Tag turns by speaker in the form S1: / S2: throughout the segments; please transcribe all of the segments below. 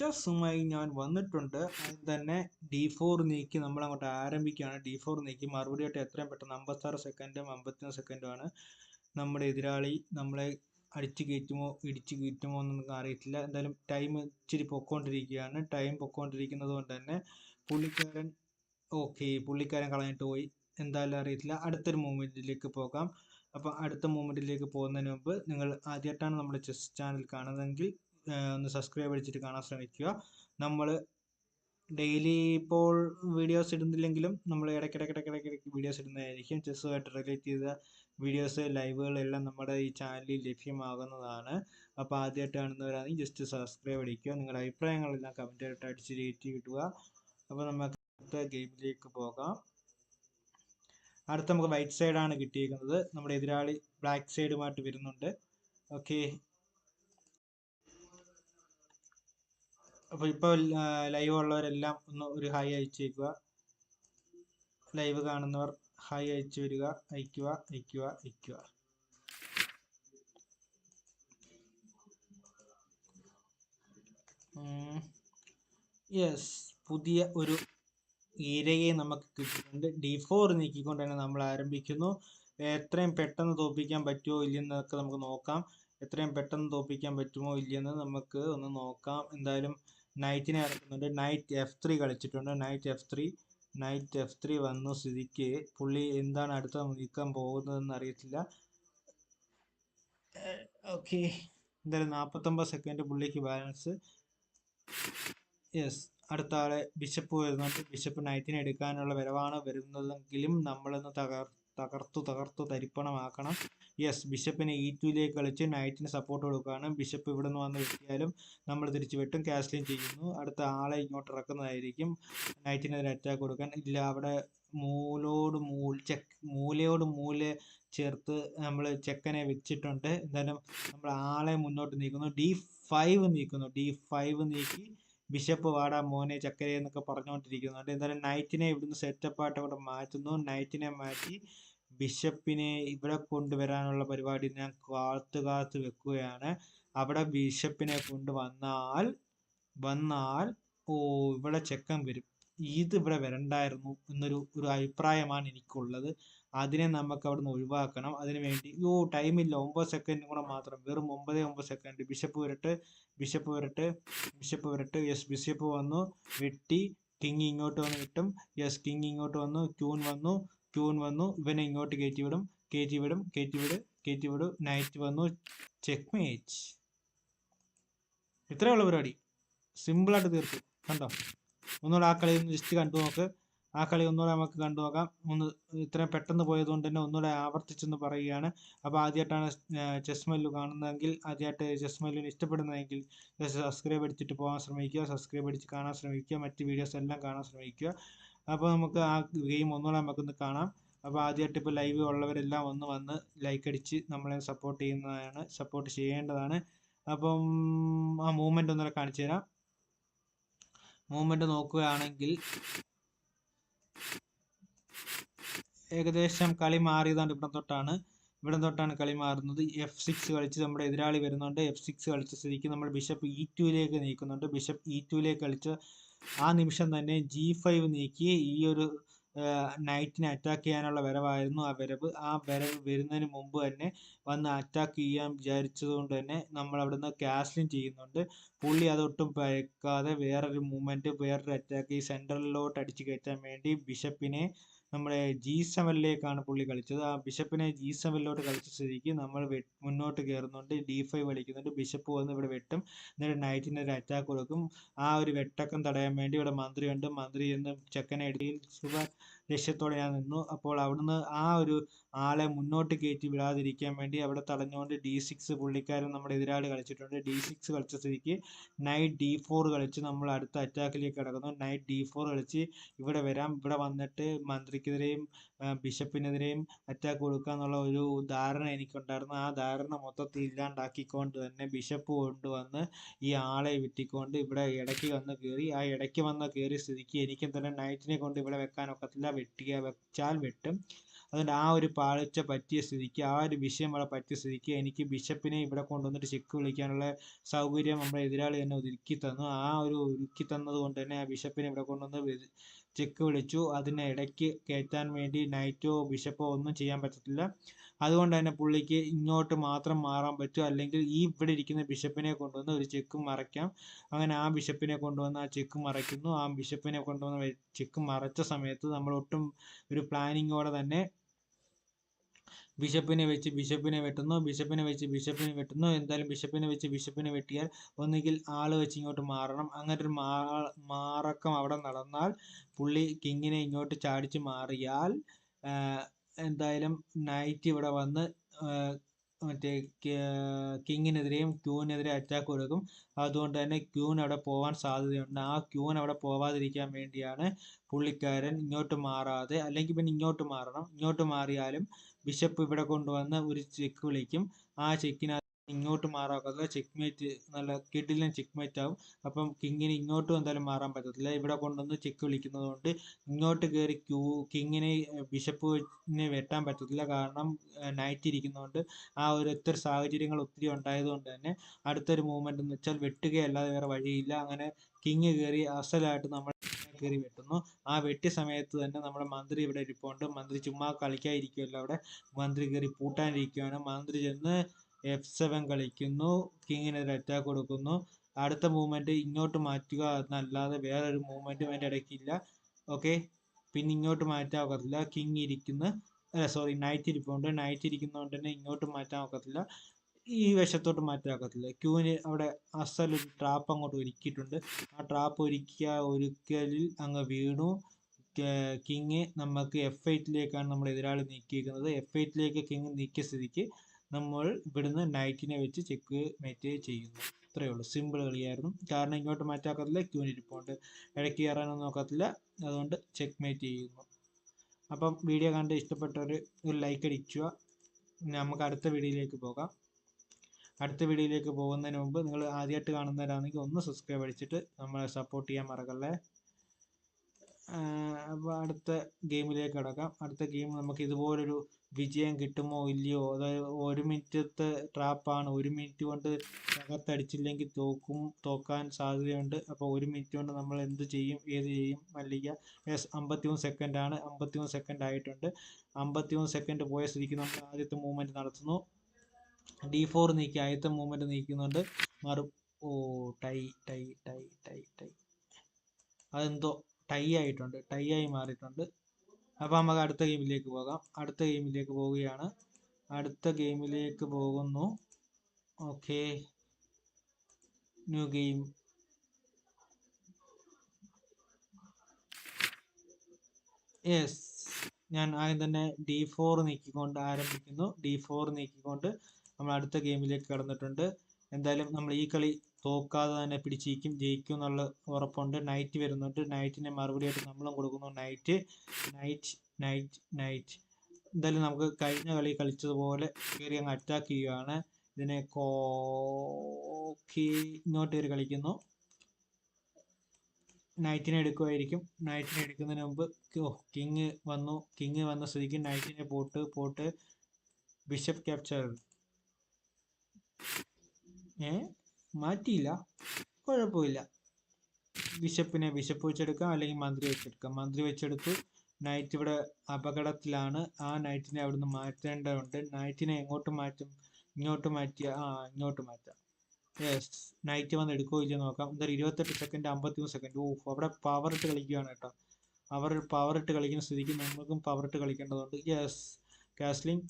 S1: ചെസ്സുമായി ഞാൻ വന്നിട്ടുണ്ട്. തന്നെ ഡി ഫോർ നീക്കി നമ്മൾ അങ്ങോട്ട് ആരംഭിക്കുകയാണ്. ഡി ഫോർ നീക്കി മറുപടിയായിട്ട് എത്രയും പെട്ടെന്ന് അമ്പത്താറ് സെക്കൻഡും അമ്പത്തിയൊന്ന് സെക്കൻഡുമാണ് നമ്മുടെ എതിരാളി നമ്മളെ അടിച്ചു കയറ്റുമോ ഇടിച്ചു കയറ്റുമോ എന്നൊന്നും അറിയത്തില്ല. എന്തായാലും ടൈം ഇച്ചിരി പൊക്കോണ്ടിരിക്കുകയാണ്. ടൈം പൊക്കോണ്ടിരിക്കുന്നത് കൊണ്ട് തന്നെ പുള്ളിക്കാരൻ ഓക്കെ പുള്ളിക്കാരൻ കളഞ്ഞിട്ട് പോയി. എന്തായാലും അറിയത്തില്ല. അടുത്തൊരു മൂമെന്റിലേക്ക് പോകാം. അപ്പോൾ അടുത്ത മൂമെന്റിലേക്ക് പോകുന്നതിന് മുമ്പ് നിങ്ങൾ ആദ്യമായിട്ടാണ് നമ്മുടെ ചെസ് ചാനൽ കാണുന്നതെങ്കിൽ ഒന്ന് സബ്സ്ക്രൈബ് അടിച്ചിട്ട് കാണാൻ ശ്രമിക്കുക. നമ്മൾ ഡെയിലി ഇപ്പോൾ വീഡിയോസ് ഇടുന്നില്ലെങ്കിലും നമ്മൾ ഇടയ്ക്കിടയ്ക്കിടയ്ക്കിടയ്ക്ക് വീഡിയോസ് ഇടുന്നതായിരിക്കും. ചെസ്സുമായിട്ട് റിലേറ്റ് ചെയ്ത വീഡിയോസ് ലൈവുകളെല്ലാം നമ്മുടെ ഈ ചാനലിൽ ലഭ്യമാകുന്നതാണ്. അപ്പോൾ ആദ്യമായിട്ട് കാണുന്നവരാണെങ്കിൽ ജസ്റ്റ് സബ്സ്ക്രൈബ് അടിക്കുക. നിങ്ങളുടെ അഭിപ്രായങ്ങളെല്ലാം കമന്റായിട്ട് അടിച്ച് റേറ്റ് കിട്ടുക അപ്പോൾ നമുക്ക് അടുത്ത ഗെയിമിലേക്ക് പോകാം. അടുത്ത നമുക്ക് വൈറ്റ് സൈഡാണ് കിട്ടിയിരിക്കുന്നത് നമ്മുടെ എതിരാളി ബ്ലാക്ക് സൈഡുമായിട്ട് വരുന്നുണ്ട്. ഓക്കെ അപ്പോൾ ഇപ്പോൾ ലൈവ് ഉള്ളവരെല്ലാം ഒന്ന് ഒരു ഹായ് അയച്ചേക്കുക. ലൈവ് കാണുന്നവർ ഹായ് അയച്ചു വരിക. അയക്കുക അയക്കുക അയക്കുക. യെസ് പുതിയ ഒരു ഇരയെ നമുക്ക് കിട്ടുന്നുണ്ട് ഡി ഫോർ നീക്കിക്കൊണ്ട് തന്നെ നമ്മൾ ആരംഭിക്കുന്നു. എത്രയും പെട്ടെന്ന് തോപ്പിക്കാൻ പറ്റുമോ ഇല്ലെന്നൊക്കെ നമുക്ക് നോക്കാം. എത്രയും പെട്ടെന്ന് തോപ്പിക്കാൻ പറ്റുമോ ഇല്ലെന്ന് നമുക്ക് ഒന്ന് നോക്കാം. എന്തായാലും നൈറ്റിനെ ഇറക്കുന്നുണ്ട് നൈറ്റ് എഫ് ത്രീ കളിച്ചിട്ടുണ്ട്. Knight F three knight F three വന്നു സ്ഥിതിക്ക്. പുള്ളി എന്താണ് അടുത്ത നീക്കാൻ പോകുന്നതെന്ന് അറിയത്തില്ല. ഓക്കെ എന്തായാലും നാൽപ്പത്തൊമ്പത് സെക്കൻഡ് പുള്ളിക്ക് ബാലൻസ് യെസ് അടുത്ത ആളെ ബിഷപ്പ് വരുന്നുണ്ട്. ബിഷപ്പ് നൈറ്റിനെ എടുക്കാനുള്ള വരവാണ് വരുന്നതെങ്കിലും നമ്മളൊന്ന് തകർ തകർത്തു തകർത്തു തരിപ്പണമാക്കണം. യെസ് ബിഷപ്പിനെ ഇ ടുയിലേക്ക് കളിച്ച് നൈറ്റിന് സപ്പോർട്ട് കൊടുക്കുകയാണ് ബിഷപ്പ് ഇവിടെ നിന്ന് വന്ന് വെട്ടിയാലും നമ്മൾ തിരിച്ചു വെട്ടും കാസ്ലിൻ ചെയ്യുന്നു. അടുത്ത ആളെ ഇങ്ങോട്ട് ഇറക്കുന്നതായിരിക്കും നൈറ്റിനെതിരെ അറ്റാക്ക് കൊടുക്കാൻ. ഇല്ല അവിടെ മൂലോട് മൂൽ ചെക്ക് മൂലയോട് മൂല ചേർത്ത് നമ്മൾ ചെക്കനെ വെച്ചിട്ടുണ്ട്. എന്തായാലും നമ്മൾ ആളെ മുന്നോട്ട് നീക്കുന്നു. ഡി ഫൈവ് നീക്കുന്നു. ഡി ഫൈവ് നീക്കി ബിഷപ്പ് വാടാ മോനെ ചക്കരേ എന്നൊക്കെ പറഞ്ഞുകൊണ്ടിരിക്കുന്നുണ്ട്. എന്തായാലും നൈറ്റിനെ ഇവിടുന്ന് സെറ്റപ്പായിട്ട് അവിടെ മാറ്റുന്നു. നൈറ്റിനെ മാറ്റി ബിഷപ്പിനെ ഇവിടെ കൊണ്ടുവരാനുള്ള പരിപാടി ഞാൻ കാത്തു കാത്ത് വെക്കുകയാണ്. അവിടെ ബിഷപ്പിനെ കൊണ്ടുവന്നാൽ വന്നാൽ ഓ ഇവിടെ ചെക്കൻ വരും. ഇത് ഇവിടെ വരണ്ടായിരുന്നു എന്നൊരു ഒരു അഭിപ്രായമാണ് എനിക്കുള്ളത്. അതിനെ നമുക്ക് അവിടെ നിന്ന് ഒഴിവാക്കണം. അതിനു വേണ്ടി ഓ ടൈമില്ല ഒമ്പത് സെക്കൻഡ് കൂടെ മാത്രം വെറും ഒമ്പതേ ഒമ്പത് സെക്കൻഡ് ബിഷപ്പ് വരട്ടെ ബിഷപ്പ് വരട്ടെ ബിഷപ്പ് വരട്ടെ യെസ് ബിഷപ്പ് വന്നു വെട്ടി കിങ് ഇങ്ങോട്ട് വന്ന് കിട്ടും യെസ് കിങ് ഇങ്ങോട്ട് വന്നു ക്യൂൺ വന്നു ക്യൂൺ വന്നു ഇവനെ ഇങ്ങോട്ട് കയറ്റി വിടും കയറ്റി വിടും കയറ്റി വിട് കയറ്റി വിടും നൈറ്റ് വന്നു ചെക്ക് മേച്ച് ഇത്രയുള്ള പരിപാടി. സിമ്പിളായിട്ട് തീർത്തു. കണ്ടോ? ഒന്നുകൂടെ ആ കളി ജസ്റ്റ് കണ്ടു നോക്ക്. ആ കളി ഒന്നുകൂടെ നമുക്ക് കണ്ടു നോക്കാം. ഒന്ന് ഇത്രയും പെട്ടെന്ന് പോയതുകൊണ്ട് തന്നെ ഒന്നുകൂടെ ആവർത്തിച്ചെന്ന് പറയുകയാണ്. അപ്പോൾ ആദ്യമായിട്ടാണ് ചെസ് മെല്ലു കാണുന്നതെങ്കിൽ ആദ്യമായിട്ട് ചെസ് മെല്ലിന് ഇഷ്ടപ്പെടുന്നതെങ്കിൽ സബ്സ്ക്രൈബ് അടിച്ചിട്ട് പോകാൻ ശ്രമിക്കുക സബ്സ്ക്രൈബ് അടിച്ച് കാണാൻ ശ്രമിക്കുക മറ്റ് വീഡിയോസ് എല്ലാം കാണാൻ ശ്രമിക്കുക. അപ്പോൾ നമുക്ക് ആ ഗെയിം ഒന്നുകൂടെ നമുക്കൊന്ന് കാണാം. അപ്പോൾ ആദ്യമായിട്ട് ഇപ്പോൾ ലൈവ് ഉള്ളവരെല്ലാം ഒന്ന് വന്ന് ലൈക്ക് അടിച്ച് നമ്മളെ സപ്പോർട്ട് ചെയ്യുന്നതാണ് സപ്പോർട്ട് ചെയ്യേണ്ടതാണ്. അപ്പം ആ മൂവ്മെന്റ് ഒന്നുകൂടെ കാണിച്ചു തരാം. മൂവ്മെന്റ് നോക്കുകയാണെങ്കിൽ ഏകദേശം കളി മാറിയതാണ് ഇവിടെ തൊട്ടാണ്. ഇവിടെ തൊട്ടാണ് കളി മാറുന്നത്. എഫ് സിക്സ് കളിച്ച് നമ്മുടെ എതിരാളി വരുന്നുണ്ട്. എഫ് സിക്സ് കളിച്ച സ്ഥിതിക്ക് നമ്മൾ ബിഷപ്പ് ഇ ടുവിലേക്ക് നീക്കുന്നുണ്ട്. ബിഷപ്പ് ഇ ടുവിലേക്ക് കളിച്ച് ആ നിമിഷം തന്നെ ജി ഫൈവ് നീക്കി ഈ ഒരു നൈറ്റിനെ അറ്റാക്ക് ചെയ്യാനുള്ള വരവായിരുന്നു ആ വരവ്. ആ വരവ് വരുന്നതിന് മുമ്പ് തന്നെ വന്ന് അറ്റാക്ക് ചെയ്യാൻ വിചാരിച്ചത് കൊണ്ട് തന്നെ നമ്മൾ അവിടുന്ന് കാസ്ലിൻ ചെയ്യുന്നുണ്ട്. പുള്ളി അതൊട്ടും പഴക്കാതെ വേറൊരു മൂവ്മെന്റ് വേറൊരു അറ്റാക്ക് ഈ സെൻട്രലിലോട്ട് അടിച്ചു കയറ്റാൻ വേണ്ടി ബിഷപ്പിനെ നമ്മുടെ ജി സെവനിലേക്കാണ് പുള്ളി കളിച്ചത്. ആ ബിഷപ്പിനെ ജി സെവനിലോട്ട് കളിച്ച സ്ഥിതിക്ക് നമ്മൾ മുന്നോട്ട് കയറുന്നുണ്ട് ഡി ഫൈവ് കളിക്കുന്നുണ്ട് ബിഷപ്പ് വന്ന് ഇവിടെ വെട്ടും. എന്നിട്ട് നൈറ്റിന് ഒരു അറ്റാക്ക് കൊടുക്കും. ആ ഒരു വെട്ടക്കം തടയാൻ വേണ്ടി ഇവിടെ മന്ത്രിയുണ്ട്. മന്ത്രി എന്ന് ചെക്കനെ ഇടയിൽ ലക്ഷ്യത്തോടെ ഞാൻ നിന്നു അപ്പോൾ അവിടുന്ന് ആ ഒരു ആളെ മുന്നോട്ട് കയറ്റി വിടാതിരിക്കാൻ വേണ്ടി അവിടെ തടഞ്ഞുകൊണ്ട് ഡി സിക്സ് പുള്ളിക്കാരൻ നമ്മുടെ എതിരാളി കളിച്ചിട്ടുണ്ട്. ഡി സിക്സ് കളിച്ച സ്ഥിതിക്ക് നൈറ്റ് ഡി ഫോർ കളിച്ച് നമ്മൾ അടുത്ത അറ്റാക്കിലേക്ക് കിടക്കുന്നു. നൈറ്റ് ഡി ഫോർ കളിച്ച് ഇവിടെ വരാം. ഇവിടെ വന്നിട്ട് മന്ത്രിക്കെതിരെയും ബിഷപ്പിനെതിരെയും അറ്റാക്ക് കൊടുക്കുക എന്നുള്ള ഒരു ധാരണ എനിക്കുണ്ടായിരുന്നു. ആ ധാരണ മൊത്തത്തിൽ ഇല്ലാണ്ടാക്കിക്കൊണ്ട് തന്നെ ബിഷപ്പ് കൊണ്ടുവന്ന് ഈ ആളെ വിറ്റിക്കൊണ്ട് ഇവിടെ ഇടയ്ക്ക് വന്ന് കയറി. ആ ഇടയ്ക്ക് വന്ന് കയറിയ സ്ഥിതിക്ക് എനിക്കും തന്നെ നൈറ്റിനെ കൊണ്ട് ഇവിടെ വെക്കാൻ ഒക്കത്തില്ല. വെട്ടിയ വെച്ചാൽ വെട്ടും. അതുകൊണ്ട് ആ ഒരു പാളിച്ച പറ്റിയ സ്ഥിതിക്ക് ആ ഒരു വിഷയം അവിടെ പറ്റിയ സ്ഥിതിക്ക് എനിക്ക് ബിഷപ്പിനെ ഇവിടെ കൊണ്ടുവന്നിട്ട് ചെക്ക് വിളിക്കാനുള്ള സൗകര്യം നമ്മുടെ എതിരാളി തന്നെ ഒരുക്കി തന്നു. ആ ഒരു ഒരുക്കി തന്നത് കൊണ്ട് തന്നെ ആ ബിഷപ്പിനെ ഇവിടെ കൊണ്ടുവന്ന് ചെക്ക് വിളിച്ചു. അതിനെ ഇടയ്ക്ക് കയറ്റാൻ വേണ്ടി നൈറ്റോ ബിഷപ്പോ ഒന്നും ചെയ്യാൻ പറ്റത്തില്ല. അതുകൊണ്ട് തന്നെ പുള്ളിക്ക് ഇങ്ങോട്ട് മാത്രം മാറാൻ പറ്റും. അല്ലെങ്കിൽ ഈ ഇവിടെ ഇരിക്കുന്ന ബിഷപ്പിനെ കൊണ്ടുവന്ന് ഒരു ചെക്ക് മറയ്ക്കാം. അങ്ങനെ ആ ബിഷപ്പിനെ കൊണ്ടുവന്ന് ആ ചെക്ക് മറയ്ക്കുന്നു. ആ ബിഷപ്പിനെ കൊണ്ടുവന്ന് ചെക്ക് മറച്ച സമയത്ത് നമ്മൾ ഒട്ടും ഒരു പ്ലാനിങ്ങോടെ തന്നെ ബിഷപ്പിനെ വെച്ച് ബിഷപ്പിനെ വെട്ടുന്നു. ബിഷപ്പിനെ വെച്ച് ബിഷപ്പിനെ വെട്ടുന്നു. എന്തായാലും ബിഷപ്പിനെ വെച്ച് ബിഷപ്പിനെ വെട്ടിയാൽ ഒന്നുകിൽ ആൾ വെച്ച് ഇങ്ങോട്ട് മാറണം. അങ്ങനെ ഒരു മാറക്കം അവിടെ നടന്നാൽ പുള്ളി കിങ്ങിനെ ഇങ്ങോട്ട് ചാടിച്ച് മാറിയാൽ എന്തായാലും നൈറ്റ് ഇവിടെ വന്ന് മറ്റേ കിങ്ങിനെതിരെയും ക്യൂവിനെതിരെ അറ്റാക്ക് കൊടുക്കും. അതുകൊണ്ട് തന്നെ ക്യൂവിന് അവിടെ പോകാൻ സാധ്യതയുണ്ട്. ആ ക്യൂവിന് അവിടെ പോവാതിരിക്കാൻ വേണ്ടിയാണ് പുള്ളിക്കാരൻ ഇങ്ങോട്ട് മാറാതെ അല്ലെങ്കിൽ പിന്നെ ഇങ്ങോട്ട് മാറണം. ഇങ്ങോട്ട് മാറിയാലും ബിഷപ്പ് ഇവിടെ കൊണ്ടുവന്ന് ഒരു ചെക്ക് വിളിക്കും. ആ ചെക്കിനകത്ത് ഇങ്ങോട്ട് മാറാക്കാതെ ചെക്ക്മേറ്റ് നല്ല കിടിലൻ ചെക്ക്മേറ്റ് ആവും. അപ്പം കിങ്ങിന് ഇങ്ങോട്ട് എന്തായാലും മാറാൻ പറ്റത്തില്ല. ഇവിടെ കൊണ്ടുവന്ന് ചെക്ക് വിളിക്കുന്നത് കൊണ്ട് ഇങ്ങോട്ട് കയറി ക്യൂ കിങ്ങിനെ ബിഷപ്പിനെ വെട്ടാൻ പറ്റത്തില്ല. കാരണം നൈറ്റ് ഇരിക്കുന്നതുകൊണ്ട് ആ ഒരു ഒത്തിരി സാഹചര്യങ്ങൾ ഒത്തിരി ഉണ്ടായതുകൊണ്ട് തന്നെ അടുത്തൊരു മൂവ്മെന്റ് എന്ന് വെച്ചാൽ വെട്ടുകയല്ലാതെ വേറെ വഴിയില്ല. അങ്ങനെ കിങ് കയറി അസലായിട്ട് നമ്മൾ കയറി വെട്ടുന്നു. ആ വെട്ടിയ സമയത്ത് തന്നെ നമ്മുടെ മന്ത്രി ഇവിടെ ഇരിപ്പുണ്ട്. മന്ത്രി ചുമ്മാ കളിക്കാതിരിക്കുമല്ലോ അവിടെ. മന്ത്രി കയറി പൂട്ടാനിരിക്കുകയാണ് മന്ത്രി ചെന്ന് എഫ് സെവൻ കളിക്കുന്നു കിങ്ങിനെതിരെ അറ്റാക്ക് കൊടുക്കുന്നു. അടുത്ത മൂവ്മെന്റ് ഇങ്ങോട്ട് മാറ്റുക എന്നല്ലാതെ വേറൊരു മൂവ്മെന്റും അതിന്റെ ഇടയ്ക്കില്ല ഓക്കെ പിന്നെ ഇങ്ങോട്ട് മാറ്റാൻ ഒക്കത്തില്ല. കിങ് ഇരിക്കുന്ന. അല്ല സോറി നൈറ്റ് ഇരിപ്പുണ്ട്. നൈറ്റ് ഇരിക്കുന്നതുകൊണ്ട് തന്നെ ഇങ്ങോട്ട് മാറ്റാൻ ഒക്കത്തില്ല. ഈ വശത്തോട്ട് മാറ്റാൻ ഒക്കത്തില്ല. ക്യൂവിന് അവിടെ അസലൊരു ട്രാപ്പ് അങ്ങോട്ട് ഒരുക്കിയിട്ടുണ്ട്. ആ ട്രാപ്പ് ഒരുക്കിയ ഒരുക്കലിൽ അങ്ങ് വീണു. കിങ് നമുക്ക് എഫ് എയ്റ്റിലേക്കാണ് നമ്മൾ എതിരാളി നീക്കിയിരിക്കുന്നത് എഫ് എയ്റ്റിലേക്ക് കിങ് നീക്കിയ സ്ഥിതിക്ക് നമ്മൾ ഇവിടുന്ന് നൈറ്റിനെ വെച്ച് ചെക്ക് മേറ്റ് ചെയ്യുന്നു. ഇത്രയേ ഉള്ളൂ. സിമ്പിൾ കളിയായിരുന്നു. കാരണം ഇങ്ങോട്ട് മാറ്റാക്കത്തില്ല ക്യൂവിന് ഇരിപ്പുണ്ട്. ഇടയ്ക്ക് കയറാനൊന്നും നോക്കത്തില്ല അതുകൊണ്ട് ചെക്ക് മേറ്റ് ചെയ്യുന്നു. അപ്പം വീഡിയോ കണ്ട് ഇഷ്ടപ്പെട്ടവർ ഒരു ലൈക്ക് അടിക്കുക. നമുക്ക് അടുത്ത വീഡിയോയിലേക്ക് പോകാം. അടുത്ത വീഡിയോയിലേക്ക് പോകുന്നതിന് മുമ്പ് നിങ്ങൾ ആദ്യമായിട്ട് കാണുന്നവരാണെങ്കിൽ ഒന്ന് സബ്സ്ക്രൈബ് അടിച്ചിട്ട് നമ്മളെ സപ്പോർട്ട് ചെയ്യാൻ മറക്കല്ലേ. അപ്പോൾ അടുത്ത ഗെയിമിലേക്ക് കിടക്കാം. അടുത്ത ഗെയിം നമുക്ക് ഇതുപോലൊരു വിജയം കിട്ടുമോ ഇല്ലയോ? അതായത് ഒരു മിനിറ്റത്തെ ട്രാപ്പാണ് ഒരു മിനിറ്റ് കൊണ്ട് തകർത്തടിച്ചില്ലെങ്കിൽ തോക്കും തോക്കാൻ സാധ്യതയുണ്ട്. അപ്പോൾ ഒരു മിനിറ്റ് കൊണ്ട് നമ്മൾ എന്ത് ചെയ്യും? ഏത് ചെയ്യും? മല്ലിക. യെസ് അമ്പത്തിമൂന്ന് സെക്കൻഡാണ് അമ്പത്തിമൂന്ന് സെക്കൻഡ് ആയിട്ടുണ്ട്. അമ്പത്തിമൂന്ന് സെക്കൻഡ് പോയ സ്ഥിതിക്ക് നമ്മൾ ആദ്യത്തെ മൂവ്മെന്റ് നടത്തുന്നു. ഡി ഫോർ നീക്കി ആദ്യത്തെ മൂവ്മെന്റ് നീക്കുന്നുണ്ട്. മറു ഓ tie tie tie tie tie അതെന്തോ ടൈ ആയിട്ടുണ്ട്. ടൈ ആയി മാറിയിട്ടുണ്ട്. അപ്പോൾ നമുക്ക് അടുത്ത ഗെയിമിലേക്ക് പോകാം. അടുത്ത ഗെയിമിലേക്ക് പോവുകയാണ്. അടുത്ത ഗെയിമിലേക്ക് പോകുന്നു. ഓക്കെ. New game. യെസ്. ഞാൻ ആദ്യം തന്നെ ഡി ഫോർ നീക്കിക്കൊണ്ട് ആരംഭിക്കുന്നു. ഡി ഫോർ നീക്കിക്കൊണ്ട് നമ്മൾ അടുത്ത ഗെയിമിലേക്ക് കടന്നിട്ടുണ്ട്. എന്തായാലും നമ്മൾ ഈ കളി തോക്കാതെ തന്നെ പിടിച്ചിരിക്കും ജയിക്കും എന്നുള്ള ഉറപ്പുണ്ട്. നൈറ്റ് വരുന്നുണ്ട്. നൈറ്റിനെ മറുപടിയായിട്ട് നമ്മളും കൊടുക്കുന്നു. നൈറ്റ് നൈറ്റ് നൈറ്റ് നൈറ്റ് എന്തായാലും നമുക്ക് കഴിഞ്ഞ കളി കളിച്ചതുപോലെ കയറി അങ്ങ് അറ്റാക്ക് ചെയ്യുകയാണ്. ഇതിനെ കോക്കി ഇങ്ങോട്ട് കയറി കളിക്കുന്നു. നൈറ്റിനെ എടുക്കുമായിരിക്കും. നൈറ്റിനെ എടുക്കുന്നതിന് മുമ്പ് കിങ് വന്നു. കിങ് വന്ന സ്ഥിതിക്ക് നൈറ്റിനെ പോട്ട് പോട്ട്. ബിഷപ്പ് ക്യാപ്ചർ ഏ? മാറ്റിയില്ല. കുഴപ്പമില്ല. ബിഷപ്പിനെ ബിഷപ്പ് വെച്ചെടുക്കാം അല്ലെങ്കിൽ മന്ത്രി വെച്ചെടുക്കാം. മന്ത്രി വെച്ചെടുത്തു. നൈറ്റ് ഇവിടെ അപകടത്തിലാണ്. ആ നൈറ്റിനെ അവിടുന്ന് മാറ്റേണ്ടതുണ്ട്. നൈറ്റിനെ എങ്ങോട്ട് മാറ്റും? ഇങ്ങോട്ട് മാറ്റിയ ആ ഇങ്ങോട്ട് മാറ്റാം. യെസ് നൈറ്റ് വന്ന് എടുക്കുകയോ ഇല്ലയോ നോക്കാം. എന്തായാലും ഇരുപത്തെട്ട് സെക്കൻഡ് അമ്പത്തിമൂന്ന് സെക്കൻഡ് ഓ അവിടെ പവർ ഇട്ട് കളിക്കുകയാണ് കേട്ടോ. അവർ പവർ ഇട്ട് കളിക്കുന്ന സ്ഥിതിക്ക് നമ്മൾക്കും പവർ ഇട്ട് കളിക്കേണ്ടതുണ്ട്. യെസ് കാസ്ലിംഗ്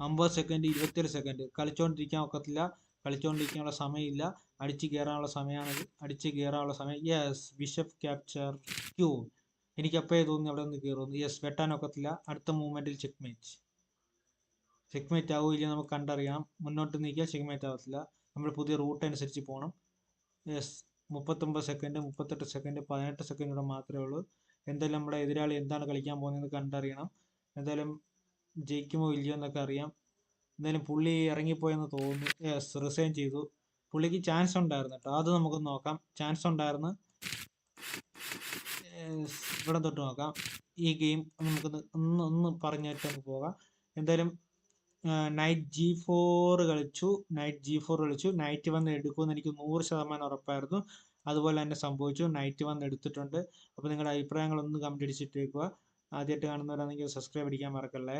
S1: അമ്പത് സെക്കൻഡ് ഇരുപത്തിയേഴ് സെക്കൻഡ് കളിച്ചുകൊണ്ടിരിക്കാൻ ഒക്കത്തില്ല. കളിച്ചുകൊണ്ടിരിക്കാനുള്ള സമയമില്ല. അടിച്ച് കയറാനുള്ള സമയമാണ്. അടിച്ച് കയറാനുള്ള സമയം. യെസ് ബിഷപ്പ് ക്യാപ്ചർ ക്യൂ എനിക്ക് അപ്പോഴേ തോന്നി അവിടെ നിന്ന് കയറുന്നു യെസ് വെട്ടാനൊക്കത്തില്ല അടുത്ത മൂവ്മെന്റിൽ ചെക്ക് മേറ്റ് ചെക്ക് മേറ്റ് ആവുകയില്ല നമുക്ക് കണ്ടറിയാം. മുന്നോട്ട് നീക്കിയാൽ ചെക്ക് മേറ്റ് ആവത്തില്ല. നമ്മൾ പുതിയ റൂട്ട് അനുസരിച്ച് പോകണം. യെസ് മുപ്പത്തൊമ്പത് സെക്കൻഡ് മുപ്പത്തെട്ട് സെക്കൻഡ് പതിനെട്ട് സെക്കൻഡ് ഇവിടെ മാത്രമേ ഉള്ളൂ. എന്തായാലും നമ്മുടെ എതിരാളി എന്താണ് കളിക്കാൻ പോകുന്നത് കണ്ടറിയണം. എന്തായാലും ജയിക്കുമോ ഇല്ലയോ എന്നൊക്കെ അറിയാം. എന്തായാലും പുള്ളി ഇറങ്ങിപ്പോയെന്ന് തോന്നുന്നു. യെസ് റിസൈൻ ചെയ്തു. പുള്ളിക്ക് ചാൻസ് ഉണ്ടായിരുന്നു കേട്ടോ അത് നമുക്ക് നോക്കാം. ചാൻസ് ഉണ്ടായിരുന്നു. ഇവിടെ തൊട്ട് നോക്കാം. ഈ ഗെയിം നമുക്ക് ഒന്ന് ഒന്ന് പറഞ്ഞിട്ട് നമുക്ക് പോകാം. എന്തായാലും നൈറ്റ് ജി ഫോർ കളിച്ചു. നൈറ്റ് ജി ഫോർ കളിച്ചു. നൈറ്റ് വന്ന് എടുക്കുമെന്ന് എനിക്ക് നൂറ് ശതമാനം ഉറപ്പായിരുന്നു. അതുപോലെ തന്നെ സംഭവിച്ചു. നൈറ്റ് വന്ന് എടുത്തിട്ടുണ്ട്. അപ്പോൾ നിങ്ങളുടെ അഭിപ്രായങ്ങളൊന്ന് കമന്റ് അടിച്ചിട്ടേക്കുക. ആദ്യമായിട്ട് കാണുന്നവരാണെങ്കിൽ സബ്സ്ക്രൈബ് അടിക്കാൻ മറക്കല്ലേ.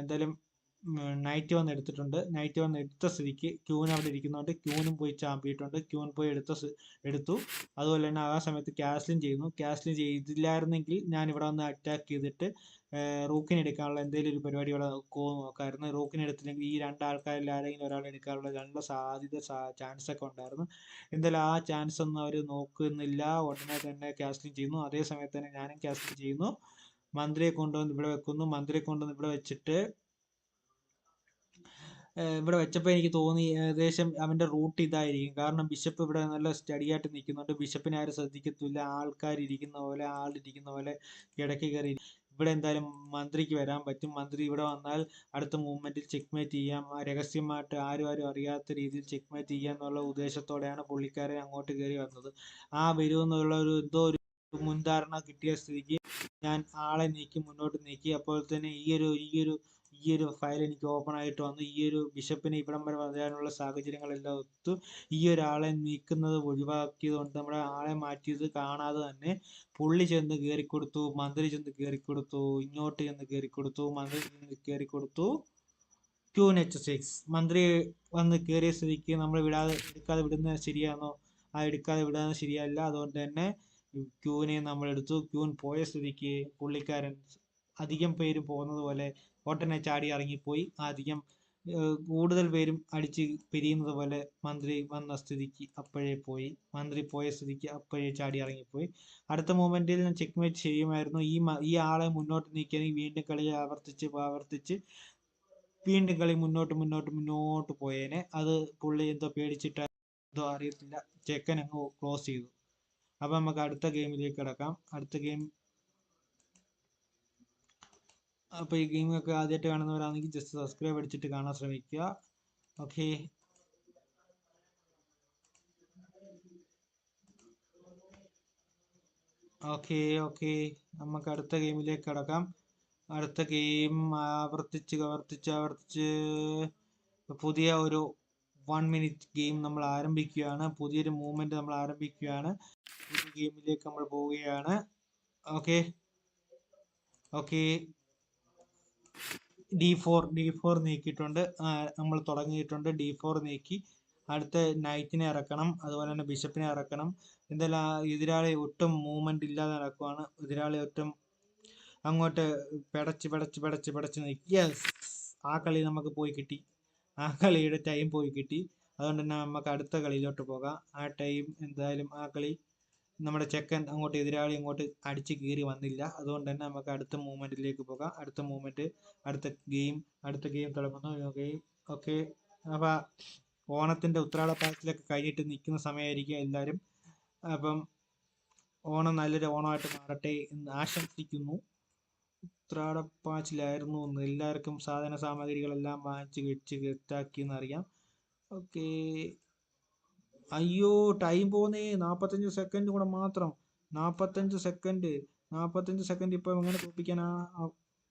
S1: എന്തായാലും നൈറ്റ് വന്ന് എടുത്തിട്ടുണ്ട്. നൈറ്റ് വന്ന് എടുത്ത സ്ഥിതിക്ക് ക്യൂൻ അവിടെ ഇരിക്കുന്നുണ്ട്. ക്യൂനും പോയി ചാമ്പിയിട്ടുണ്ട് ക്യൂൻ പോയി എടുത്ത എടുത്തു. അതുപോലെ തന്നെ ആ സമയത്ത് ക്യാസ്ലിൻ ചെയ്യുന്നു. ക്യാസ്ലിൻ ചെയ്തില്ലായിരുന്നെങ്കിൽ ഞാൻ ഇവിടെ വന്ന് അറ്റാക്ക് ചെയ്തിട്ട് റൂക്കിന് എടുക്കാനുള്ള എന്തെങ്കിലും ഒരു പരിപാടി ഇവിടെ നോക്കായിരുന്നു. റൂക്കിന് എടുത്തില്ലെങ്കിൽ ഈ രണ്ടാൾക്കാരിൽ ആരെങ്കിലും ഒരാൾ എടുക്കാനുള്ള നല്ല സാധ്യത ചാൻസ് ഒക്കെ ഉണ്ടായിരുന്നു. എന്തായാലും ആ ചാൻസ് ഒന്നും അവർ നോക്കുന്നില്ല. ഉടനെ തന്നെ ക്യാസ്ലിൻ ചെയ്യുന്നു. അതേ സമയത്ത് തന്നെ ഞാനും ക്യാസ്ലിൻ ചെയ്യുന്നു. മന്ത്രിയെ കൊണ്ടുവന്ന് ഇവിടെ വെക്കുന്നു. മന്ത്രിയെ കൊണ്ടുവന്ന് ഇവിടെ വെച്ചിട്ട് ഇവിടെ വെച്ചപ്പോൾ എനിക്ക് തോന്നി ഏകദേശം അവന്റെ റൂട്ട് ഇതായിരിക്കും. കാരണം ബിഷപ്പ് ഇവിടെ നല്ല സ്റ്റഡി ആയിട്ട് നിൽക്കുന്നുണ്ട്. ബിഷപ്പിനെ ആരും ശ്രദ്ധിക്കത്തില്ല ആൾക്കാർ ഇരിക്കുന്ന പോലെ ആളിരിക്കുന്ന പോലെ ഇടയ്ക്ക് കയറി ഇവിടെ എന്തായാലും മന്ത്രിക്ക് വരാൻ പറ്റും. മന്ത്രി ഇവിടെ വന്നാൽ അടുത്ത മൂവ്മെന്റിൽ ചെക്ക്മേറ്റ് ചെയ്യാം. രഹസ്യമായിട്ട് ആരും ആരും അറിയാത്ത രീതിയിൽ ചെക്ക്മേറ്റ് ചെയ്യാം എന്നുള്ള ഉദ്ദേശത്തോടെയാണ് പുള്ളിക്കാരൻ അങ്ങോട്ട് കയറി വന്നത്. ആ വരുമെന്നുള്ള ഒരു എന്തോ ഒരു മുൻധാരണ കിട്ടിയ സ്ഥിതിക്ക് ഞാൻ ആളെ നീക്കി മുന്നോട്ട് നീക്കി. അപ്പോൾ തന്നെ ഈ ഒരു ഈ ഒരു ഈ ഒരു ഫയൽ എനിക്ക് ഓപ്പൺ ആയിട്ട് വന്നു. ഈ ഒരു ബിഷപ്പിനെ ഇവിടം വരെ വരാനുള്ള സാഹചര്യങ്ങളെല്ലാം ഒത്തു. ഈ ഒരാളെ നീക്കുന്നത് ഒഴിവാക്കിയത് കൊണ്ട് നമ്മുടെ ആളെ മാറ്റിയത് കാണാതെ തന്നെ പുള്ളി ചെന്ന് കയറിക്കൊടുത്തു മന്ത്രി ചെന്ന് കയറിക്കൊടുത്തു ഇങ്ങോട്ട് ചെന്ന് കയറിക്കൊടുത്തു മന്ത്രി ചെന്ന് കയറിക്കൊടുത്തു ക്യൂ നെറ്റ് സിക്സ്. മന്ത്രി വന്ന് കയറിയ സ്ഥിതിക്ക് നമ്മൾ വിടാതെ എടുക്കാതെ വിടുന്നത് ശരിയാണോ? ആ എടുക്കാതെ വിടുന്നത് ശരിയല്ല. അതുകൊണ്ട് തന്നെ ക്യൂവിനെ നമ്മൾ എടുത്തു ക്യൂൻ പോയ സ്ഥിതിക്ക് പുള്ളിക്കാരൻ അധികം പേര് പോകുന്നത് പോലെ ഓട്ടനെ ചാടി ഇറങ്ങിപ്പോയി. അധികം കൂടുതൽ പേരും അടിച്ച് പിരിയുന്നത് പോലെ മന്ത്രി വന്ന സ്ഥിതിക്ക് അപ്പോഴേ പോയി. മന്ത്രി പോയ സ്ഥിതിക്ക് അപ്പോഴേ ചാടി ഇറങ്ങിപ്പോയി. അടുത്ത മൂമെന്റിൽ ഞാൻ ചെക്ക്മേറ്റ് ചെയ്യുമായിരുന്നു. ഈ ഈ ആളെ മുന്നോട്ട് നീക്കിയാണെങ്കിൽ വീണ്ടും കളി ആവർത്തിച്ച് ആവർത്തിച്ച് വീണ്ടും കളി മുന്നോട്ട് മുന്നോട്ട് മുന്നോട്ട് പോയേനെ. അത് പുള്ളി എന്തോ പേടിച്ചിട്ടോ അറിയത്തില്ല. ചെക്കൻ അങ്ങ് ക്ലോസ് ചെയ്തു. അപ്പോൾ നമുക്ക് അടുത്ത ഗെയിമിലേക്ക് കിടക്കാം. അടുത്ത ഗെയിം അപ്പോൾ ഈ ഗെയിമൊക്കെ ആദ്യമായിട്ട് കാണുന്നവരാണെങ്കിൽ ജസ്റ്റ് സബ്സ്ക്രൈബ് അടിച്ചിട്ട് കാണാൻ ശ്രമിക്കുക. ഓക്കെ ഓക്കെ ഓക്കെ നമുക്ക് അടുത്ത ഗെയിമിലേക്ക് കടക്കാം. അടുത്ത ഗെയിം ആവർത്തിച്ച് ആവർത്തിച്ച് ആവർത്തിച്ച്. പുതിയ ഒരു വൺ മിനിറ്റ് ഗെയിം നമ്മൾ ആരംഭിക്കുകയാണ്. പുതിയൊരു മൂവ്മെന്റ് നമ്മൾ ആരംഭിക്കുകയാണ്. പുതിയ ഗെയിമിലേക്ക് നമ്മൾ പോവുകയാണ്. Okay okay D four D four നീക്കിയിട്ടുണ്ട്. നമ്മൾ തുടങ്ങിയിട്ടുണ്ട്. ഡി ഫോർ നീക്കി. അടുത്ത നൈറ്റിനെ ഇറക്കണം. അതുപോലെ തന്നെ ബിഷപ്പിനെ ഇറക്കണം. എന്തായാലും എതിരാളി ഒട്ടും മൂവ്മെന്റ് ഇല്ലാതെ നടക്കുവാണ്. എതിരാളി ഒട്ടും അങ്ങോട്ട് പിടച്ച് പിടച്ച് പിടച്ച് പിടച്ച് നിൽക്കുക ആ കളി നമുക്ക് പോയി കിട്ടി. ആ കളിയുടെ ടൈം പോയി കിട്ടി. അതുകൊണ്ട് തന്നെ നമുക്ക് അടുത്ത കളിയിലോട്ട് പോകാം. ആ ടൈം എന്തായാലും ആ കളി നമ്മുടെ ചെക്കൻ അങ്ങോട്ട് എതിരാളി അങ്ങോട്ട് അടിച്ച് കീറി വന്നില്ല. അതുകൊണ്ട് തന്നെ നമുക്ക് അടുത്ത മൂവ്മെന്റിലേക്ക് പോകാം. അടുത്ത മൂവ്മെന്റ് അടുത്ത ഗെയിം അടുത്ത ഗെയിം തുടങ്ങുന്നു. ഗെയിം ഓക്കെ അപ്പോൾ ഓണത്തിന്റെ ഉത്രാട കഴിഞ്ഞിട്ട് നിൽക്കുന്ന സമയമായിരിക്കും എല്ലാവരും. അപ്പം ഓണം നല്ലൊരു ഓണമായിട്ട് മാറട്ടെ എന്ന് ആശംസിക്കുന്നു. ഉത്രാടപ്പാച്ചിലായിരുന്നു എന്ന് എല്ലാവർക്കും സാധന സാമഗ്രികളെല്ലാം വാങ്ങിച്ച് വെച്ച് ഗെറ്റാക്കി എന്നറിയാം ഓക്കെ. അയ്യോ ടൈം പോന്നേ നാൽപ്പത്തഞ്ച് സെക്കൻഡ് കൂടെ മാത്രം. നാൽപ്പത്തഞ്ച് സെക്കൻഡ് നാൽപ്പത്തഞ്ച് സെക്കൻഡ് ഇപ്പോൾ എങ്ങനെ തോപ്പിക്കാനാ?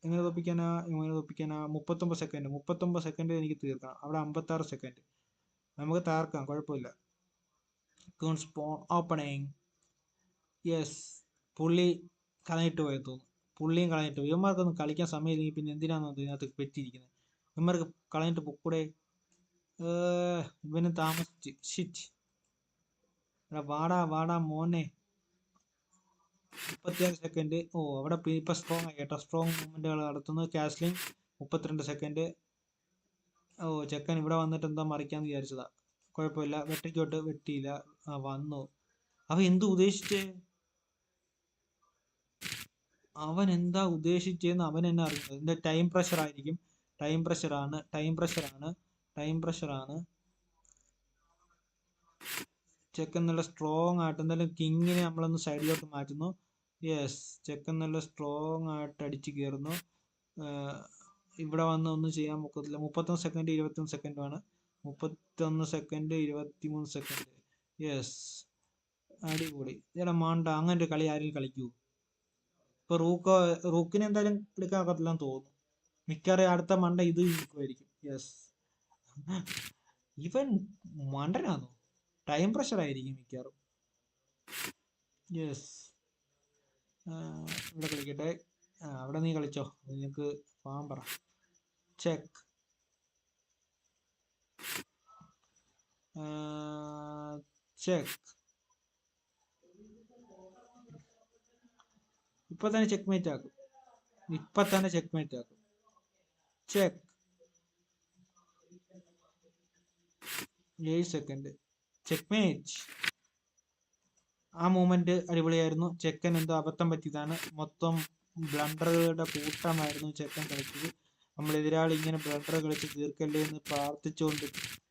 S1: എങ്ങനെ തോപ്പിക്കാനാ? എങ്ങനെ തോപ്പിക്കാനാ? മുപ്പത്തൊമ്പത് സെക്കൻഡ് മുപ്പത്തൊമ്പത് സെക്കൻഡ് എനിക്ക് തീർക്കണം. അവിടെ അമ്പത്താറ് സെക്കൻഡ് നമുക്ക് തീർക്കാം കുഴപ്പമില്ല. ഓപ്പണിങ് യെസ് പുള്ളി കളഞ്ഞിട്ട് പോയി തോന്നുന്നു. പുള്ളിയും കളഞ്ഞിട്ട്. ഇവന്മാർക്കൊന്നും കളിക്കാൻ സമയമില്ലെങ്കിൽ പിന്നെ എന്തിനാണെന്ന് ഇതിനകത്ത് പറ്റിയിരിക്കുന്നത് ഇവന്മാർക്ക് കളഞ്ഞിട്ട് പൊക്കൂടെ ഇവന് താമസിച്ച്. ഷിറ്റ്. വാടാ വാടാ മോനെ. മുപ്പത്തിയാറ് സെക്കൻഡ് ഓ അവിടെ ഇപ്പൊ സ്ട്രോങ് ആയി കേട്ടോ. സ്ട്രോങ് മൂവ്മെന്റുകൾ നടത്തുന്നു കാസ്ലിംഗ് മുപ്പത്തിരണ്ട് സെക്കൻഡ് ഓ ചെക്കൻ ഇവിടെ വന്നിട്ട് എന്താ മറിക്കാന്ന് വിചാരിച്ചതാ. കുഴപ്പമില്ല. വെട്ടിക്കോട്ട് വെട്ടിയില്ല. വന്നു. അവ എന്ത് ഉദ്ദേശിച്ചേ? അവൻ എന്താ ഉദ്ദേശിച്ചതെന്ന് അവൻ എന്നെ അറിയുന്നത് എന്താ ടൈം പ്രഷർ ആയിരിക്കും ടൈം പ്രഷറാണ് ടൈം പ്രഷറാണ് ടൈം പ്രഷറാണ് ചെക്കൻ നല്ല സ്ട്രോങ് ആയിട്ട് എന്തായാലും കിങ്ങിനെ നമ്മളൊന്ന് സൈഡിലോട്ട് മാറ്റുന്നു. യെസ് ചെക്കൻ നല്ല സ്ട്രോങ് ആയിട്ട് അടിച്ചു കയറുന്നു ഇവിടെ വന്ന് ഒന്നും ചെയ്യാൻ പൊക്കത്തില്ല. മുപ്പത്തൊന്ന് സെക്കൻഡ് ഇരുപത്തൊന്ന് സെക്കൻഡുമാണ് മുപ്പത്തൊന്ന് സെക്കൻഡ് ഇരുപത്തിമൂന്ന് സെക്കൻഡ് യെസ് അടിപൊളി. ഇതെടാ മാണ്ട. അങ്ങനെ ഒരു കളി ആരെങ്കിലും കളിക്കൂ ഇപ്പൊ റൂക്കോ റൂക്കിന് എന്തായാലും എടുക്കാൻ പറ്റില്ലെന്ന് തോന്നുന്നു. മിക്കവാറും അടുത്ത മണ്ട ഇത് നിൽക്കുമായിരിക്കും യെസ് ഇവൻ മണ്ടനാണോ ടൈം പ്രഷർ ആയിരിക്കും മിക്കവാറും. യെസ് ഇവിടെ കളിക്കട്ടെ. അവിടെ നീ കളിച്ചോ. നിനക്ക് പോകാൻ പറ. ചെക്ക് ചെക്ക് ഇപ്പൊ തന്നെ ചെക്ക് മേറ്റ് ആക്കും. ഇപ്പൊ തന്നെ ചെക്ക് മേറ്റ് ആക്കും. ചെക്ക് ഏഴ് സെക്കൻഡ് ചെക്ക് മേറ്റ് ആ മൂമെന്റ് അടിപൊളിയായിരുന്നു. ചെക്കൻ എന്തോ അബദ്ധം പറ്റിയതാണ്. മൊത്തം ബ്ലണ്ടറുകളുടെ കൂട്ടമായിരുന്നു ചെക്കൻ കളിച്ചത്. നമ്മൾ എതിരാളി ഇങ്ങനെ ബ്ലണ്ടർ കളിച്ച് തീർക്കല്ലേ എന്ന് പ്രാർത്ഥിച്ചുകൊണ്ട്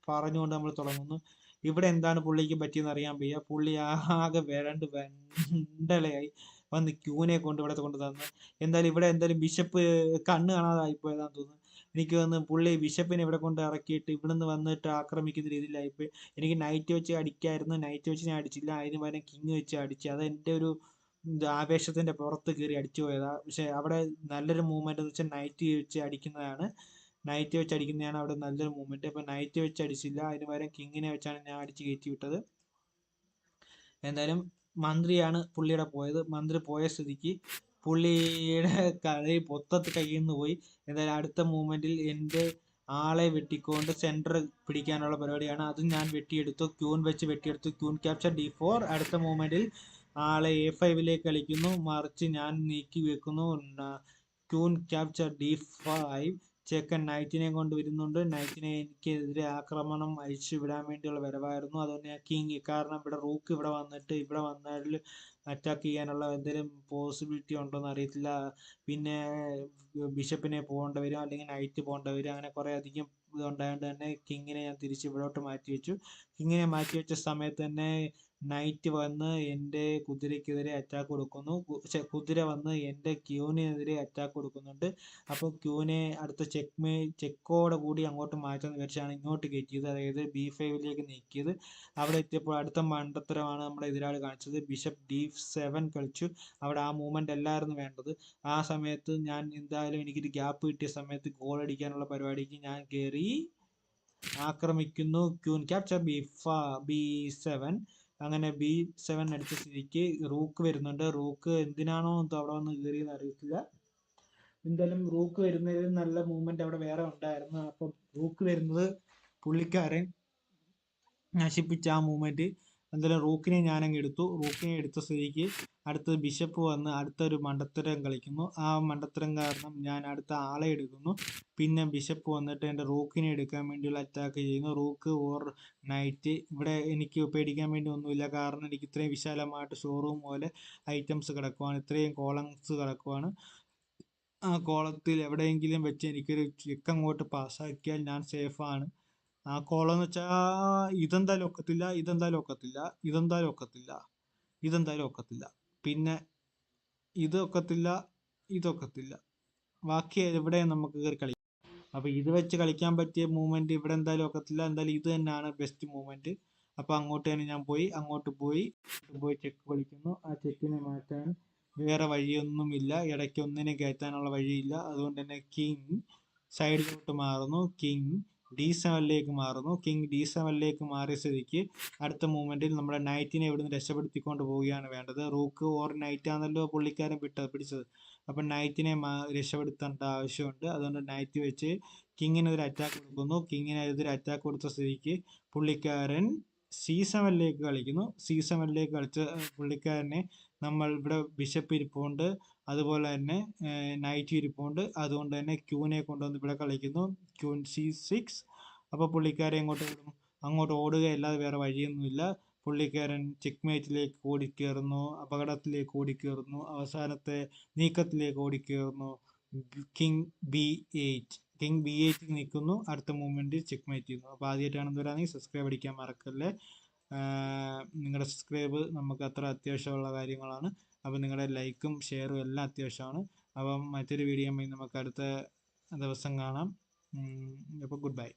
S1: പറഞ്ഞുകൊണ്ട് നമ്മൾ തുടങ്ങുന്നു. ഇവിടെ എന്താണ് പുള്ളിക്ക് പറ്റിയെന്ന് അറിയാൻ വയ്യ. പുള്ളി ആകെ വരണ്ട് വെണ്ടലയായി. വന്ന് ക്യൂനെ കൊണ്ട് ഇവിടെ കൊണ്ട് തന്നു. എന്തായാലും ഇവിടെ എന്തായാലും ബിഷപ്പ് കണ്ണ് കാണാതായി പോയതാന്ന് തോന്നുന്നു. എനിക്ക് വന്ന് പുള്ളി ബിഷപ്പിനെ ഇവിടെ കൊണ്ട് ഇറക്കിയിട്ട് ഇവിടുന്ന് വന്നിട്ട് ആക്രമിക്കുന്ന രീതിയിലായിപ്പോയി എനിക്ക് നൈറ്റ് വെച്ച് അടിക്കായിരുന്നു. നൈറ്റ് വെച്ച് ഞാൻ അടിച്ചില്ല. അതിന് പകരം കിങ് വെച്ച് അടിച്ചു. അത് എന്റെ ഒരു ആവേശത്തിന്റെ പുറത്ത് കയറി അടിച്ചു പോയതാ. പക്ഷേ അവിടെ നല്ലൊരു മൂവ്മെന്റ് എന്ന് വെച്ചാൽ നൈറ്റ് വെച്ച് അടിക്കുന്നതാണ്. നൈറ്റ് വെച്ച് അടിക്കുന്നതാണ് അവിടെ നല്ലൊരു മൂവ്മെന്റ് അപ്പോൾ നൈറ്റ് വെച്ച് അടിച്ചില്ല. അതിന് പകരം കിങ്ങിനെ വെച്ചാണ് ഞാൻ അടിച്ച് കയറ്റി വിട്ടത്. എന്തായാലും മന്ത്രിയാണ് പുള്ളിയുടെ പോയത്. മന്ത്രി പോയ സ്ഥിതിക്ക് പുള്ളിയുടെ കളി മൊത്തത്തിൽ കയ്യിൽ നിന്ന് പോയി. എന്തായാലും അടുത്ത മൂവ്മെന്റിൽ എന്റെ ആളെ വെട്ടിക്കൊണ്ട് സെന്റർ പിടിക്കാനുള്ള പരിപാടിയാണ്. അതും ഞാൻ വെട്ടിയെടുത്തു. ക്യൂൻ വെച്ച് വെട്ടിയെടുത്തു. ക്യൂൻ ക്യാപ്ചർ ഡി ഫോർ അടുത്ത മൂവ്മെന്റിൽ ആളെ എ ഫൈവിലേക്ക് കളിക്കുന്നു. മറിച്ച് ഞാൻ നീക്കി വെക്കുന്നു. ക്യൂൻ ക്യാപ്ചർ ഡി ഫൈവ് ചെക്കൻ നൈറ്റിനെ കൊണ്ട് വരുന്നുണ്ട് നൈറ്റിനെ എനിക്കെതിരെ ആക്രമണം അഴിച്ചു വിടാൻ വേണ്ടിയുള്ള വരവായിരുന്നു. അതുകൊണ്ട് ഞാൻ കിങ്. കാരണം ഇവിടെ റൂക്ക് ഇവിടെ വന്നിട്ട് ഇവിടെ വന്നാൽ അറ്റാക്ക് ചെയ്യാനുള്ള എന്തെങ്കിലും പോസിബിലിറ്റി ഉണ്ടോ എന്ന് അറിയത്തില്ല. പിന്നെ ബിഷപ്പിനെ പോകേണ്ട വരും അല്ലെങ്കിൽ നൈറ്റ് പോകേണ്ട വരും അങ്ങനെ കുറേ അധികം ഇതുണ്ടായതുകൊണ്ട് തന്നെ കിങ്ങിനെ ഞാൻ തിരിച്ച് ഇവിടോട്ട് മാറ്റി വെച്ചു കിങ്ങിനെ മാറ്റി വെച്ച സമയത്ത് തന്നെ നൈറ്റ് വന്ന് എന്റെ കുതിരയ്ക്കെതിരെ അറ്റാക്ക് കൊടുക്കുന്നു. കുതിര വന്ന് എന്റെ ക്യൂവിനെതിരെ അറ്റാക്ക് കൊടുക്കുന്നുണ്ട്. അപ്പോൾ ക്യൂനെ അടുത്ത ചെക്ക് മേ ചെക്കോടെ കൂടി അങ്ങോട്ട് മാറ്റാന്ന് വിചാരിച്ചാണ് ഇങ്ങോട്ട് കയറ്റിയത്. അതായത് ബി ഫൈവിലേക്ക് നീക്കിയത്. അവിടെ എത്തിയപ്പോൾ അടുത്ത മണ്ടത്തരമാണ് നമ്മുടെ എതിരാളി കാണിച്ചത്. ബിഷപ്പ് ഡി സെവൻ കളിച്ചു. അവിടെ ആ മൂവ്മെന്റ് അല്ലായിരുന്നു വേണ്ടത്. ആ സമയത്ത് ഞാൻ എന്തായാലും എനിക്കൊരു ഗ്യാപ്പ് കിട്ടിയ സമയത്ത് ഗോൾ അടിക്കാനുള്ള പരിപാടിക്ക് ഞാൻ കയറി ആക്രമിക്കുന്നു. ക്യൂൻ ക്യാപ്ചർ ബി ഫ ബി സെവൻ അങ്ങനെ ബി സെവൻ അടിച്ച സ്ഥിതിക്ക് റൂക്ക് വരുന്നുണ്ട്. റൂക്ക് എന്തിനാണോ അവിടെ വന്ന് കയറിയെന്ന് അറിയത്തില്ല. എന്തായാലും റൂക്ക് വരുന്നതിൽ നല്ല മൂവ്മെന്റ് അവിടെ വേറെ ഉണ്ടായിരുന്നു. അപ്പം റൂക്ക് വരുന്നത് പുള്ളിക്കാരൻ നശിപ്പിച്ച ആ മൂവ്മെന്റ് എന്തായാലും റൂക്കിനെ ഞാനങ്ങ് എടുത്തു. റൂക്കിനെ എടുത്ത സ്ഥിതിക്ക് അടുത്ത ബിഷപ്പ് വന്ന് അടുത്തൊരു മണ്ടത്തരം കളിക്കുന്നു. ആ മണ്ടത്തരം കാരണം ഞാൻ അടുത്ത ആളെ എടുക്കുന്നു. പിന്നെ ബിഷപ്പ് വന്നിട്ട് എന്റെ റൂക്കിനെ എടുക്കാൻ വേണ്ടിയുള്ള അറ്റാക്ക് ചെയ്യുന്നു. റൂക്ക് ഓർ നൈറ്റ് ഇവിടെ എനിക്ക് പേടിക്കാൻ വേണ്ടി ഒന്നുമില്ല. കാരണം എനിക്ക് ഇത്രയും വിശാലമായിട്ട് ഷോറൂം പോലെ ഐറ്റംസ് കിടക്കുവാണ്. ഇത്രയും കോളംസ് കിടക്കുവാണ്. ആ കോളത്തിൽ എവിടെയെങ്കിലും വെച്ച് എനിക്കൊരു ചെക്ക് അങ്ങോട്ട് പാസ്സാക്കിയാൽ ഞാൻ സേഫാണ് ആ കോളം എന്ന് വെച്ചാൽ ഇതെന്തായാലും ഒക്കത്തില്ല ഇതെന്തായാലും ഒക്കത്തില്ല ഇതെന്തായാലും ഒക്കത്തില്ല ഇതെന്തായാലും ഒക്കത്തില്ല. പിന്നെ ഇത് ഒക്കത്തില്ല ഇതൊക്കത്തില്ല. ബാക്കി എവിടെയും നമുക്ക് കയറി കളിക്കാം അപ്പോൾ ഇത് വെച്ച് കളിക്കാൻ പറ്റിയ മൂവ്മെന്റ് ഇവിടെ എന്തായാലും ഒക്കത്തില്ല. എന്തായാലും ഇത് തന്നെയാണ് ബെസ്റ്റ് മൂവ്മെന്റ് അപ്പോൾ അങ്ങോട്ട് തന്നെ ഞാൻ പോയി അങ്ങോട്ട് പോയി പോയി ചെക്ക് കളിക്കുന്നു. ആ ചെക്കിനെ മാറ്റാൻ വേറെ വഴിയൊന്നുമില്ല. ഇടയ്ക്ക് ഒന്നിനെ കയറ്റാനുള്ള വഴിയില്ല. അതുകൊണ്ട് തന്നെ കിങ് സൈഡിലോട്ട് മാറുന്നു. കിങ് ഡി സെവനിലേക്ക് മാറുന്നു. കിങ് ഡി സെവനിലേക്ക് മാറിയ സ്ഥിതിക്ക് അടുത്ത മൂവ്മെന്റിൽ നമ്മുടെ നൈറ്റിനെ ഇവിടുന്ന് രക്ഷപ്പെടുത്തിക്കൊണ്ട് പോവുകയാണ് വേണ്ടത്. റൂക്ക് ഓർ നൈറ്റ് ആണല്ലോ പുള്ളിക്കാരൻ വിട്ട പിടിച്ചത്. അപ്പം നൈറ്റിനെ രക്ഷപ്പെടുത്തേണ്ട ആവശ്യമുണ്ട്. അതുകൊണ്ട് നൈറ്റ് വെച്ച് കിങ്ങിനെതിരെ അറ്റാക്ക് കൊടുക്കുന്നു. കിങ്ങിനെതിരെ അറ്റാക്ക് കൊടുത്ത സ്ഥിതിക്ക് പുള്ളിക്കാരൻ സി സെവനിലേക്ക് കളിക്കുന്നു. സി സെവനിലേക്ക് കളിച്ച പുള്ളിക്കാരനെ നമ്മൾ ഇവിടെ ബിഷപ്പ് ഇരിപ്പുണ്ട്. അതുപോലെ തന്നെ നൈറ്റ് ഇരിപ്പുണ്ട്. അതുകൊണ്ട് തന്നെ ക്യൂനെ കൊണ്ടുവന്ന് ഇവിടെ കളിക്കുന്നു. ക്യൂൻ സി സിക്സ് അപ്പോൾ പുള്ളിക്കാരെ ഇങ്ങോട്ട് അങ്ങോട്ട് ഓടുകയല്ലാതെ വേറെ വഴിയൊന്നുമില്ല. പുള്ളിക്കാരൻ ചെക്ക്മേറ്റിലേക്ക് ഓടിക്കയറുന്നു അപകടത്തിലേക്ക് ഓടിക്കയറുന്നു അവസാനത്തെ നീക്കത്തിലേക്ക് ഓടിക്കയറുന്നു king B eight king B eight നിൽക്കുന്നു. അടുത്ത മൂവ്മെന്റ് ചെക്ക്മേറ്റ് ചെയ്യുന്നു. അപ്പോൾ ആദ്യമായിട്ടാണെന്ന് വരാണെങ്കിൽ സബ്സ്ക്രൈബ് അടിക്കാൻ മറക്കല്ലേ? നിങ്ങളുടെ സബ്സ്ക്രൈബ് നമുക്ക് അത്ര അത്യാവശ്യമുള്ള കാര്യങ്ങളാണ്. അപ്പോൾ നിങ്ങളുടെ ലൈക്കും ഷെയറും എല്ലാം അത്യാവശ്യമാണ്. അപ്പം മറ്റൊരു വീഡിയോ നമുക്ക് അടുത്ത ദിവസം കാണാം. അപ്പോൾ ഗുഡ് ബൈ.